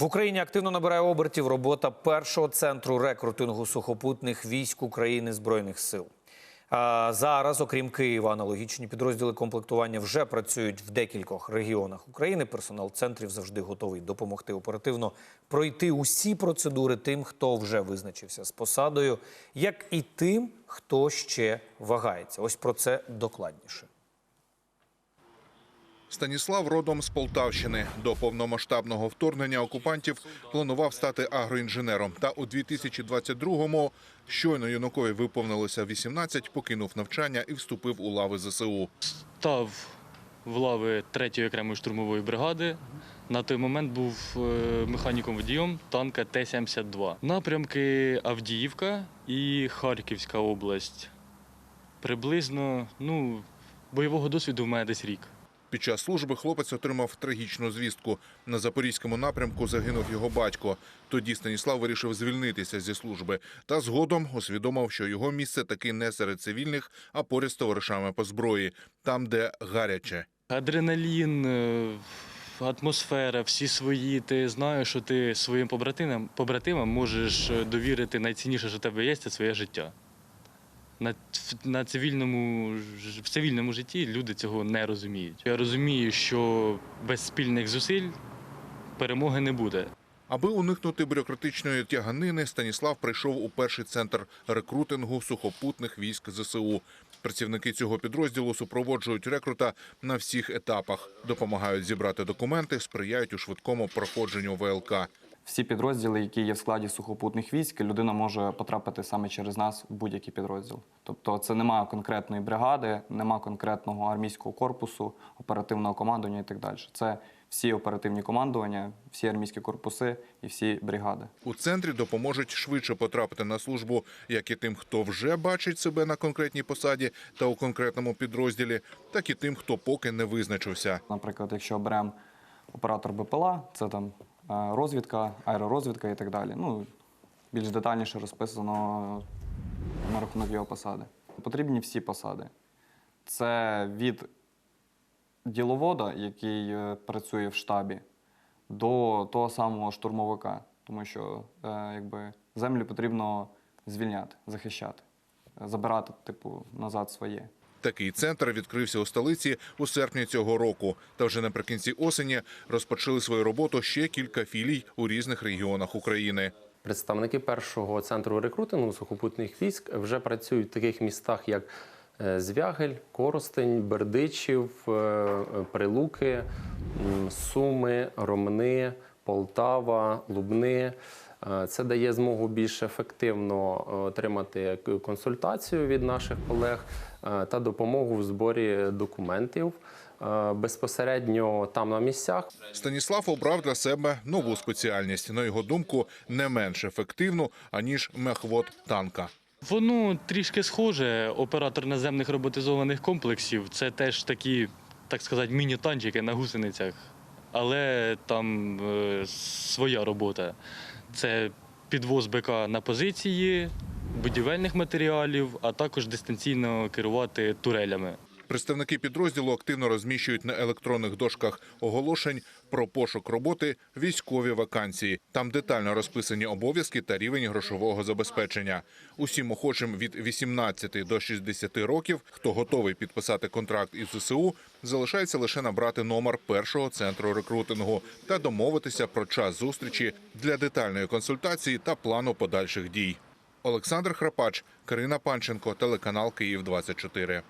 В Україні активно набирає обертів робота першого центру рекрутингу сухопутних військ України збройних сил. Зараз, окрім Києва, аналогічні підрозділи комплектування вже працюють в декількох регіонах України. Персонал центрів завжди готовий допомогти оперативно пройти усі процедури тим, хто вже визначився з посадою, як і тим, хто ще вагається. Ось про це докладніше. Станіслав родом з Полтавщини. До повномасштабного вторгнення окупантів планував стати агроінженером. Та у 2022-му щойно юнакові виповнилося 18, покинув навчання і вступив у лави ЗСУ. став в лави 3-ї окремої штурмової бригади. На той момент був е, механіком-водієм танка Т-72. Напрямки Авдіївка і Харківська область. Приблизно, ну, бойового досвіду в мене десь рік. Під час служби хлопець отримав трагічну звістку. На запорізькому напрямку загинув його батько. Тоді Станіслав вирішив звільнитися зі служби та згодом усвідомив, що його місце таки не серед цивільних, а поряд з товаришами по зброї, там, де гаряче. Адреналін, е, атмосфера, всі свої. Ти знаєш, що ти своїм побратимам, можеш е, довірити найцінніше, що тебе є, це своє життя. На, на цивільному, в цивільному житті люди цього не розуміють. Я розумію, що без спільних зусиль перемоги не буде. Аби уникнути бюрократичної тяганини, Станіслав прийшов у перший центр рекрутингу сухопутних військ ЗСУ. Працівники цього підрозділу супроводжують рекрута на всіх етапах, допомагають зібрати документи, сприяють у швидкому проходженню ВЛК. Всі підрозділи, які є в складі сухопутних військ, людина може потрапити саме через нас в будь-який підрозділ. Тобто, це немає конкретної бригади, немає конкретного армійського корпусу, оперативного командування і так далі. Це всі оперативні командування, всі армійські корпуси і всі бригади. У центрі допоможуть швидше потрапити на службу, як і тим, хто вже бачить себе на конкретній посаді та у конкретному підрозділі, так і тим, хто поки не визначився. Наприклад, якщо беремо оператор БПЛА, це там розвідка, аеророзвідка і так далі. Ну, більш детальніше розписано на рахунок його посади. Потрібні всі посади. Це від діловода, який е, працює в штабі, до того самого штурмовика, тому що е, якби, землю потрібно звільняти, захищати, забирати, типу, назад своє. Такий центр відкрився у столиці у серпні цього року. Та вже наприкінці осені розпочали свою роботу ще кілька філій у різних регіонах України. Представники першого центру рекрутингу сухопутних військ вже працюють в таких містах, як е, Звягель, Коростень, Бердичів, е, Прилуки, Суми, Ромни, Полтава, Лубни. Е, Це дає змогу більш ефективно е, отримати консультацію від наших колег е, та допомогу в зборі документів безпосередньо там на місцях. Станіслав обрав для себе нову спеціальність, на його думку, не менш ефективну аніж мехвод танка. Воно трішки схоже. Оператор наземних роботизованих комплексів це теж такі, так сказати, міні-танчики на гусеницях. Але там е, своя робота. Це підвоз БК на позиції, будівельних матеріалів, а також дистанційно керувати турелями. Представники підрозділу активно розміщують на електронних дошках оголошень про пошук роботи військові вакансії. Там детально розписані обов'язки та рівень грошового забезпечення. Усім охочим від 18 до 60 років, хто готовий підписати контракт із ЗСУ, залишається лише набрати номер першого центру рекрутингу та домовитися про час зустрічі для детальної консультації та плану подальших дій. Олександр Храпач, Карина Панченко, телеканал Київ 24